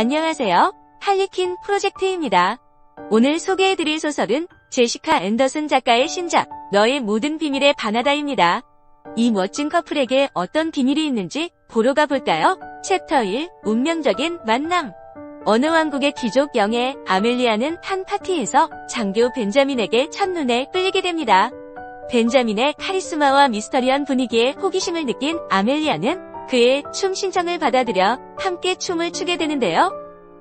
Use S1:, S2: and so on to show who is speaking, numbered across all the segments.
S1: 안녕하세요. 할리퀸 프로젝트입니다. 오늘 소개해드릴 소설은 제시카 앤더슨 작가의 신작 너의 모든 비밀의 바나다입니다. 이 멋진 커플에게 어떤 비밀이 있는지 보러 가볼까요? 챕터 1 운명적인 만남 어느 왕국의 귀족 영예 아멜리아는 한 파티에서 장교 벤자민에게 첫눈에 끌리게 됩니다. 벤자민의 카리스마와 미스터리한 분위기에 호기심을 느낀 아멜리아는 그의 춤 신청을 받아들여 함께 춤을 추게 되는데요.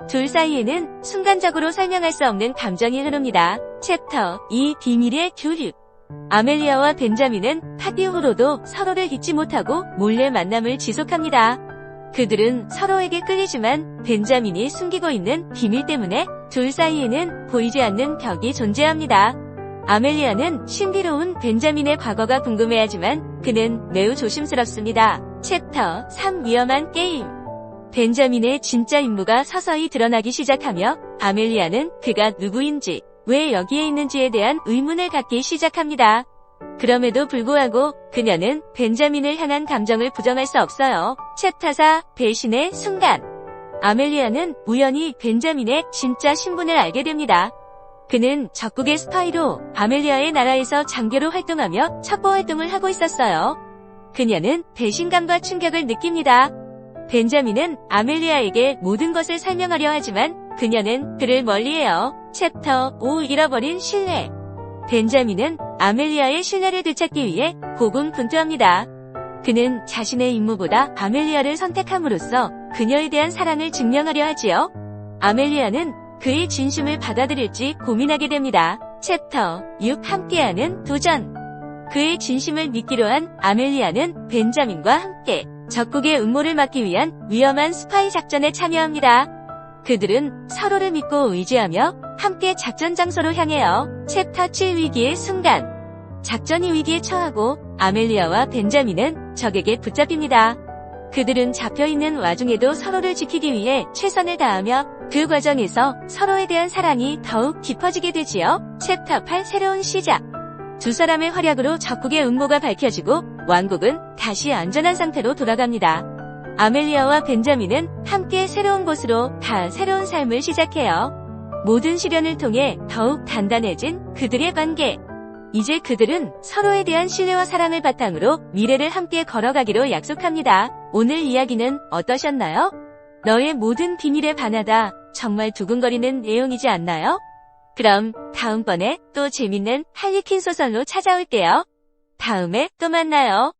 S1: 둘 사이에는 순간적으로 설명할 수 없는 감정이 흐릅니다. 챕터 2 비밀의 교류 아멜리아와 벤자민은 파티 후로도 서로를 잊지 못하고 몰래 만남을 지속합니다. 그들은 서로에게 끌리지만 벤자민이 숨기고 있는 비밀 때문에 둘 사이에는 보이지 않는 벽이 존재합니다. 아멜리아는 신비로운 벤자민의 과거가 궁금해하지만 그는 매우 조심스럽습니다. 챕터 3 위험한 게임 벤자민의 진짜 임무가 서서히 드러나기 시작하며 아멜리아는 그가 누구인지 왜 여기에 있는지에 대한 의문을 갖기 시작합니다. 그럼에도 불구하고 그녀는 벤자민을 향한 감정을 부정할 수 없어요. 챕터 4 배신의 순간 아멜리아는 우연히 벤자민의 진짜 신분을 알게 됩니다. 그는 적국의 스파이로 아멜리아의 나라에서 장교로 활동하며 첩보 활동을 하고 있었어요. 그녀는 배신감과 충격을 느낍니다. 벤자민은 아멜리아에게 모든 것을 설명하려 하지만 그녀는 그를 멀리해요. 챕터 5 잃어버린 신뢰 벤자민은 아멜리아의 신뢰를 되찾기 위해 고군분투합니다. 그는 자신의 임무보다 아멜리아를 선택함으로써 그녀에 대한 사랑을 증명하려 하지요. 아멜리아는 그의 진심을 받아들일지 고민하게 됩니다. 챕터 6 함께하는 도전 그의 진심을 믿기로 한 아멜리아는 벤자민과 함께 적국의 음모를 막기 위한 위험한 스파이 작전에 참여합니다. 그들은 서로를 믿고 의지하며 함께 작전 장소로 향해요. 챕터 7 위기의 순간 작전이 위기에 처하고 아멜리아와 벤자민은 적에게 붙잡힙니다. 그들은 잡혀있는 와중에도 서로를 지키기 위해 최선을 다하며 그 과정에서 서로에 대한 사랑이 더욱 깊어지게 되지요. 챕터 8 새로운 시작 두 사람의 활약으로 적국의 음모가 밝혀지고 왕국은 다시 안전한 상태로 돌아갑니다. 아멜리아와 벤자민은 함께 새로운 곳으로 다 새로운 삶을 시작해요. 모든 시련을 통해 더욱 단단해진 그들의 관계. 이제 그들은 서로에 대한 신뢰와 사랑을 바탕으로 미래를 함께 걸어가기로 약속합니다. 오늘 이야기는 어떠셨나요? 너의 모든 비밀에 반하다 정말 두근거리는 내용이지 않나요? 그럼 다음번에 또 재밌는 할리퀸 소설로 찾아올게요. 다음에 또 만나요.